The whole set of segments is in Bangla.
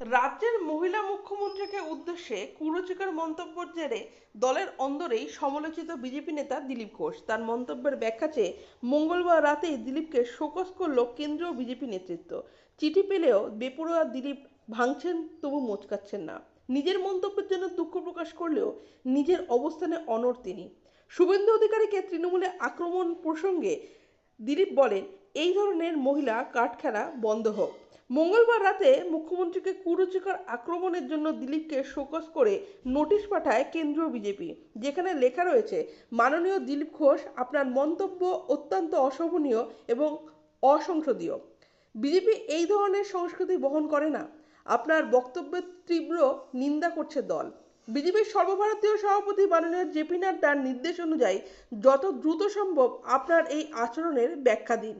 রাজ্যের মহিলা মুখ্যমন্ত্রীকে উদ্দেশ্যে কুরুচিকর মন্তব্যের জেরে দলের অন্দরেই সমালোচিত বিজেপি নেতা দিলীপ ঘোষ। তার মন্তব্যের ব্যাখ্যা চেয়ে মঙ্গলবার রাতেই দিলীপকে শোকজ করল কেন্দ্রীয় বিজেপি নেতৃত্ব। চিঠি পেলেও বেপরোয়া দিলীপ ভাঙছেন, তবু মোচকাচ্ছেন না। নিজের মন্তব্যের জন্য দুঃখ প্রকাশ করলেও নিজের অবস্থানে অনড় তিনি। শুভেন্দু অধিকারীকে তৃণমূলে আক্রমণ প্রসঙ্গে দিলীপ বলেন, এই ধরনের মহিলা কাঠ খেলা বন্ধ হোক। মঙ্গলবার রাতে মুখ্যমন্ত্রীকে কুরুচিকর আক্রমণের জন্য দিলীপকে শোকজ করে নোটিশ পাঠায় কেন্দ্রীয় বিজেপি, যেখানে লেখা রয়েছে, মাননীয় দিলীপ ঘোষ আপনার মন্তব্য অত্যন্ত অশোভনীয় এবং অসংসদীয় বিজেপি এই ধরনের সংস্কৃতি বহন করে না। আপনার বক্তব্যের তীব্র নিন্দা করছে দল। বিজেপির সর্বভারতীয় সভাপতি মাননীয় জেপি নাড্ডার নির্দেশ অনুযায়ী যত দ্রুত সম্ভব আপনার এই আচরণের ব্যাখ্যা দিন।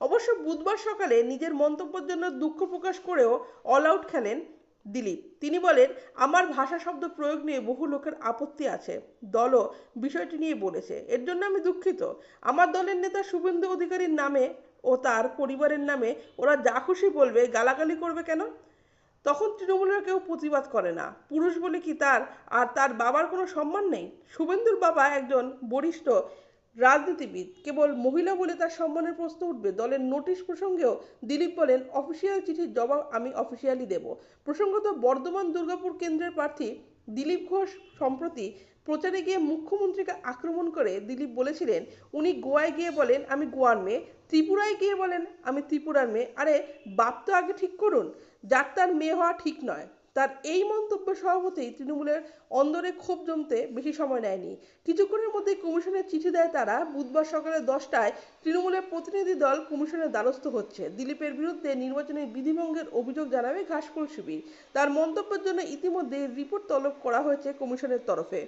অবশ্য বুধবার সকালে নিজের মন্তব্যের জন্য দুঃখ প্রকাশ করেও অল আউট খেলেন দিলীপ। তিনি বলেন, আমার ভাষা শব্দ প্রয়োগ নিয়ে বহু লোকের আপত্তি আছে। দলও বিষয়টি নিয়ে বলেছে। এর জন্য আমি দুঃখিত। আমার দলের নেতা শুভেন্দু অধিকারীর নামে ও তার পরিবারের নামে ওরা যা খুশি বলবে, গালাগালি করবে কেন? তখন তৃণমূলের কেউ প্রতিবাদ করে না। পুরুষ বলে কি তার আর তার বাবার কোনো সম্মান নেই? শুভেন্দুর বাবা একজন বরিষ্ঠ রাজনীতিবিদ। কেবল মহিলা বলে তার সম্মানের প্রশ্ন উঠবে। দলের নোটিশ প্রসঙ্গেও দিলীপ বলেন, অফিসিয়াল চিঠির জবাব আমি অফিসিয়ালি দেব। প্রসঙ্গত, বর্ধমান দুর্গাপুর কেন্দ্রের প্রার্থী দিলীপ ঘোষ সম্প্রতি প্রচারে গিয়ে মুখ্যমন্ত্রীকে আক্রমণ করে দিলীপ বলেছিলেন, উনি গোয়ায় গিয়ে বলেন, আমি গোয়ার মেয়ে। ত্রিপুরায় গিয়ে বলেন, আমি ত্রিপুরার মেয়ে। আরে, বাপ তো আগে ঠিক করুন, যার তার মেয়ে হওয়া ঠিক নয়। তার এই মন্তব্য সভাপতি তৃণমূলের অন্দরে ক্ষোভ জমতে বেশি সময় নেয়নি। কিছুক্ষণের মধ্যে কমিশনের চিঠি দেয় তারা, বুধবার সকালে দশটায় তৃণমূলের প্রতিনিধি দল কমিশনের দ্বারস্থ হচ্ছে। দিলীপের বিরুদ্ধে নির্বাচনের বিধিভঙ্গের অভিযোগ জানাবে ঘাসফুল শিবির। তার মন্তব্যের জন্য ইতিমধ্যে রিপোর্ট তলব করা হয়েছে কমিশনের তরফে।